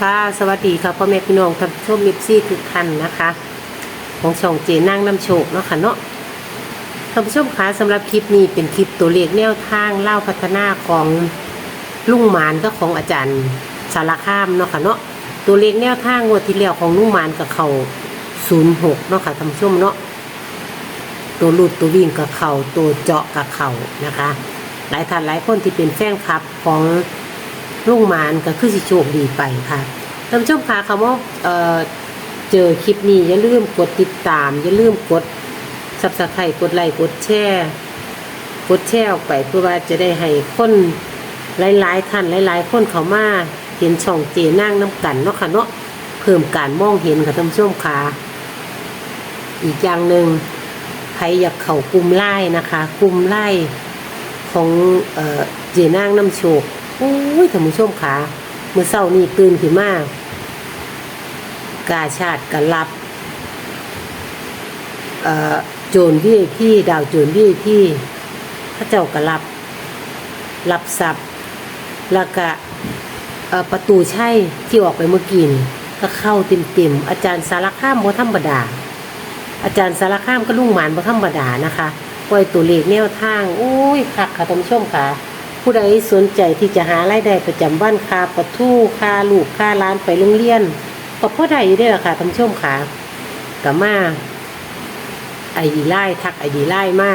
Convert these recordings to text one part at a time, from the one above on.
ค่ะสวัสดีค่ะพ่อแม่พี่น้องท่านผู้ชมมิปซี่ทุกท่านนะคะ ของช่องเจนั่งน้ำโชคเนาะค่ะเนาะท่านผู้ชมคะสำหรับคลิปนี้เป็นคลิปตัวเลขแนวทางเล่าพัฒนาของลุงหมานก็ของอาจารย์สารคามเนาะค่ะเนาะตัวเลขแนวทางงวดที่แล้วของลุงหมานกับเขาศูนย์หกเนาะค่ะท่านผู้ชมเนาะตัวหลุดตัววิ่งกับเขาตัวเจาะกับเขานะคะ หลายท่านหลายคนที่เป็นแฟนคลับของ ลุงมานก็คือสิโชคดีไปค่ะท่านผู้ชมคะคำว่าเอ่อเจอคลิปนี้อย่าลืมกดติดตาม อย่าลืมกดซับสไครต์กดไลค์กดแชร์กดแชร์ออกไปเพื่อว่าจะได้ให้คนหลายๆท่านหลาย ๆ คนเขามาเห็นช่องเจนั่งน้ำกันเนาะค่ะเนาะเพิ่มการมองเห็นค่ะท่านผู้ชมค่ะอีกอย่างหนึ่งใครอยากเข้ากลุ่มไล่นะคะ กลุ่มไล่ของเอเจนั่งน้ำโชค อุ้ยท่านผู้ชมขาเมื่อเช้านี่ตื่นขึ้นมากาชาติกันรับโจรพี่พี่ดาวโจรพี่พี่พระเจ้าก็รับ รับทรัพย์แล้วก็ประตูใช่ที่ออกไปเมื่อกี้ก็เข้าเต็มๆอาจารย์สารข้ามบ่ธรรมดา อาจารย์สารข้ามก็ลุ่งหมานบ่ธรรมดานะคะปล่อยตัวเลขแนวทางโอ้ยคักค่ะท่านผู้ชมค่ะ ผู้ใดสนใจที่จะหารายได้ประจำวันค่าประทู่ค่าลูกค่าร้านไปโรงเรียนก็พอใดอยู่ได้หรอค่ะท่านผู้ชมค่ะกับมาไอดีไล่ทักไอดีไล่มา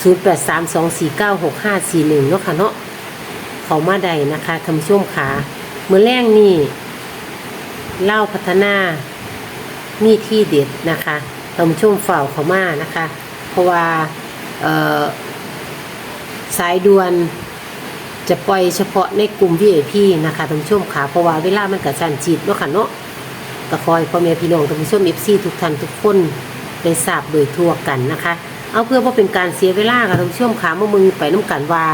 0 8 3 2 4 9 6 5 4 1เนาะค่ะเนาะเขามาใดนะคะท่านชมค่ะเมื่อแรกนี่เล่าพัฒนามีที่เด็ดนะคะท่านชมฝ่าเขามานะคะ เพราะว่าเอ่อ สายด่วน จะปล่อยเฉพาะในกลุ่ม VIP นะคะท่านผู้ชมค่ะเพราะว่าเวลามันกระชันจิตเนาะค่ะเนาะก็คอยพ่อแม่พี่น้องท่านผู้ชม FC ทุกท่านทุกคนได้ทราบโดยทั่วกันนะคะ เอาเพื่อว่าเป็นการเสียเวลาค่ะท่านผู้ชมค่ะเมื่อมึงไปน้กันว่า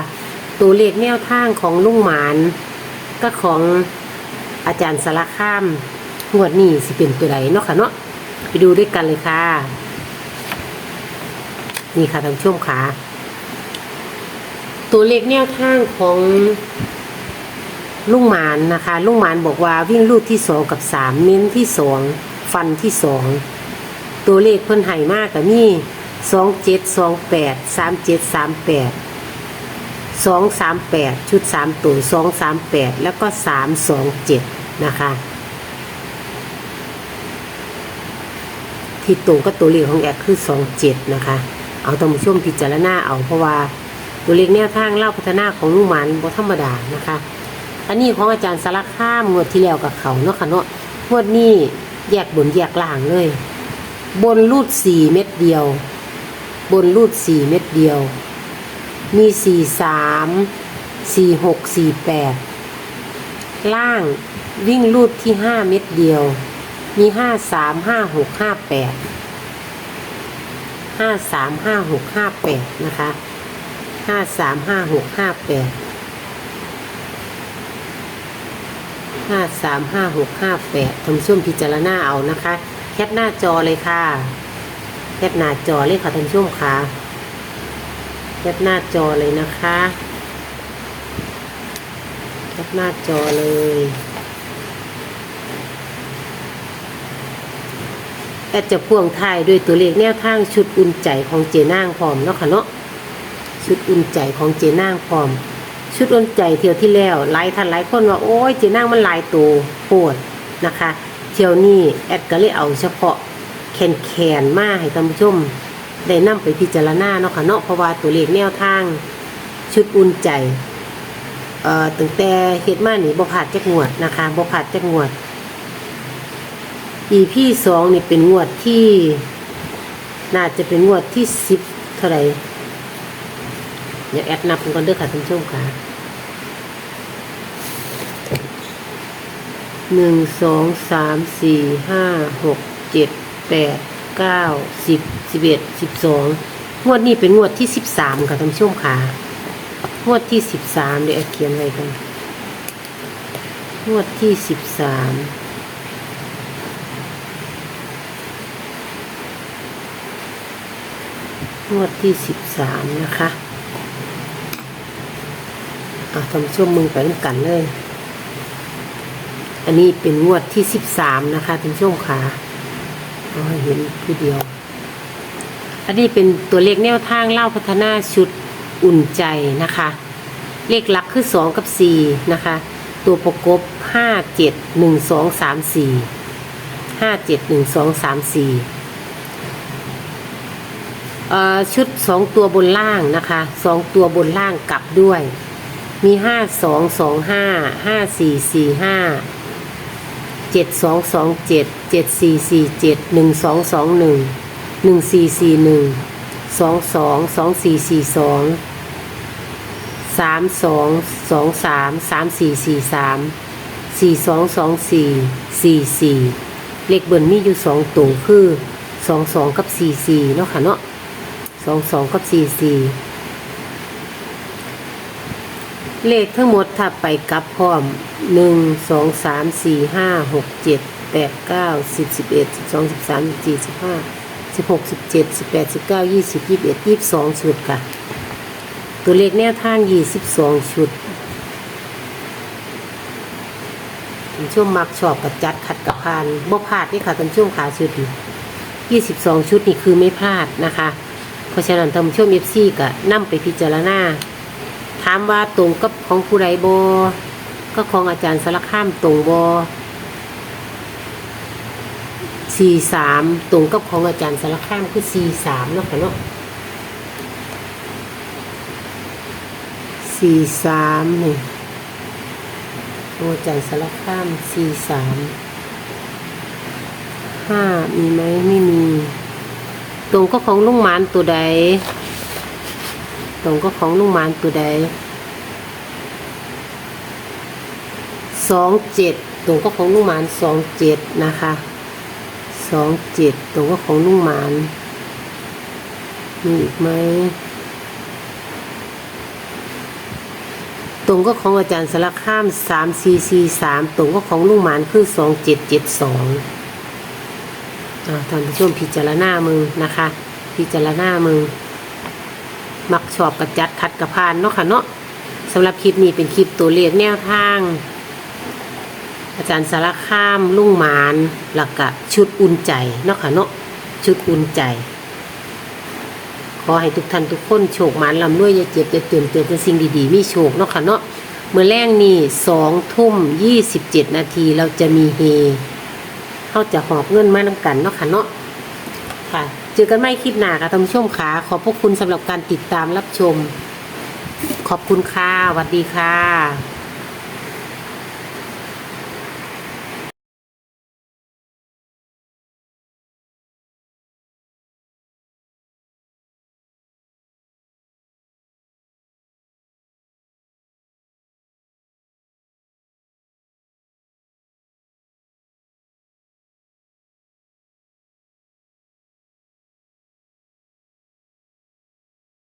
ตัวเลขแนวทางของลุงหมานก็ของอาจารย์สารคามงวดนี้สิเป็นตัวใดเนาะค่ะเนาะไปดูด้วยกันเลยค่ะ นี่ค่ะท่านผู้ชมค่ะ ตัวเลขแนวทางของลุงหมานนะคะ ลุงหมานบอกว่าวิ่งลูดที่สองกับสามเน้นที่สองฟันที่สองตัวเลขเพิ่นไห่มากกับนี่สองเจ็ดสองแปดสามเจ็ดสามแปดสองสามแปดชุดสามตัวสองสามแปดแล้วก็สามสองเจ็ดนะคะที่ตรงก็ตัวเลขของแอดคือสองเจ็ดนะคะ เอาท่านผู้ชมพิจารณาเอาเพราะว่า ตัวเลขแนวทางเล่าพัฒนาของลุงหมันบ่ธรรมดานะคะ อันนี้ของอาจารย์สลักข้ามงวดที่แล้วกับเขาเนาะค่ะเนาะงวดนี้แยกบนแยกล่างเลย บนรูดสี่เม็ดเดียว บนรูดสี่เม็ดเดียว มีสี่สามสี่หกสี่แปดล่างวิ่งรูดที่ห้าเม็ดเดียว มีห้าสามห้าหกห้าแปดห้าสามห้าหกห้าแปดนะคะ ห้าสามห้าหกห้าแปดห้าสามห้าหกห้าแปดทำช่วมพิจารณาเอานะคะ แคปหน้าจอเลยค่ะ แคปหน้าจอเลยค่ะท่านผู้ชมค่ะ แคปหน้าจอเลยนะคะ แคปหน้าจอเลยแอดจะพ่วงท้ายด้วยตัวเลขแนวทางชุดอุ่นใจของเจนางพร้อมเนาะค่ะเนาะ ชุดอุ่นใจของเจนางพร้อม ชุดอุ่นใจเที่ยวที่แล้วหลายท่านหลายคนว่าโอ้ยเจนางมันลายตัวโปวดนะคะ เที่ยวนี้แอดก็เลยเอาเฉพาะแขนแขนๆมาให้ท่านผู้ชมได้นำไปพิจารณาเนาะค่ะเนาะเพราะว่าตัวเลขแนวทาง ชุดอุ่นใจเอ่อตั้งแต่เฮ็ดมานี่บ่ผาดจักงวดนะคะบ่ผาดจักงวด EP สองนี่เป็นงวดที่ น่าจะเป็นงวดที่สิบเท่าไหร่ ดี๋ยวแอดนับกันเด้อค่ะท่านผู้ชมค่ะหนึ่งสองสามสี่ห้าหกเจ็ดแปดเก้าสิบสิบเอ็ดสิบสองงวดนี้เป็นงวดที่สิบสามค่ะท่านผู้ชมค่ะ งวดที่สิบสามเดี๋ยวแอดเขียนอะไว้กันงวดที่สิบสามงวดที่สิบสามนะคะ อะทำช่วงมึงไปน้ำกันเลย อันนี้เป็นงวดที่สิบสามนะคะท่านผู้ชมขาเอาให้เห็นผู้เดียว อันนี้เป็นตัวเลขแนวทางเล่าพัฒนาชุดอุ่นใจนะคะ เลขหลักคือสองกับสี่นะคะ ตัวประกบห้าเจ็ดหนึ่งสองสามสี่ห้าเจ็ดหนึ่งสองสามสี่ชุดสองตัวบนล่างนะคะสองตัวบนล่างกลับด้วย มีห้าสองสองห้าห้าสี่สี่ห้าเจ็ดสองสองเจ็ดเจ็ดสี่สี่เจ็ดหนึ่งสองสองหนึ่งหนึ่งสี่สี่หนึ่งสองสองสองสี่สี่สองสามสองสองสามสามสี่สี่สามสี่สองสองสี่สี่สี่เลขเบิร์นมีอยู่สองตัวคือสองสองกับสี่สี่เนาะค่ะเนาะสองสองกับสี่สี่ เลขทั้งหมดถ้าไปกลับพร้อมหนึ่งสองสามสี่ห้าหกเจ็ดแปดเก้าสิบสิบเอ็ดสิบสองสิบสามสิบสี่สิบห้าสิบหกสิบเจ็ดสิบแปดสิบเก้ายี่สิบยี่สิบเอ็ดยี่สิบสองชุดค่ะ ตัวเลขแนวทางยี่สิบสองชุดเป็นช่วงมักชอบกับจัดขัดกับพานบ่พลาดนี่ค่ะเป็นช่วงขาชุดยี่สิบสองชุดนี่คือไม่พลาดนะคะ เพราะฉะนั้นท่านผู้ชมเอฟซีก็นั่ไปพิจารณา ถามว่าตรงกับของผู้ใดบก็ของอาจารย์สารคามตรงบสี่สามตรงกับของอาจารย์สารคามคือสี่สามเนาะค่ะเนาะสี่สามนี่อาจารย์สารคามสี่สามห้ามีไหมไม่มี ตรงก็ของลุงหมานตัวใด ตรงก็ของลุงมานตัวใดสองเจ็ดตรงก็ของลุงมานสองเจ็ดนะคะสองเจ็ดตรงก็ของลุงมานมีอีกไหมตรงก็ของอาจารย์สารข้ามสามซีซีสามตรงก็ของลุงหมานคือสองเจ็ดเจ็ดสองท่านผู้ชมพิจารณามือนะคะ พิจารณามือ มักชอบกระจัดขัดกระพานเนาะค่ะเนาะสำหรับคลิปนี้เป็นคลิปตัวเลขแนวทาง อาจารย์สารข้ามลุงหมานหลักกะชุดอุ่นใจเนาะค่ะเนาะชุดอุ่นใจ ขอให้ทุกท่านทุกคนโชคหมานลำด้วยอย่าเจ็บอย่าตื่นเตือนเป็นสิ่งดีๆมีโชคเนาะค่ะเนาะเมื่อแรงนี่สองทุ่มยี่สิบเจ็ดนาทีเราจะมีเฮเขาจะหอบเงินมานำกันเนาะค่ะเนาะค่ะ เจอกันไม่คลิปหนาค่ะท่านผู้ชมค่ะขอบพระคุณสำหรับการติดตามรับชม ขอบคุณค่ะสวัสดีค่ะ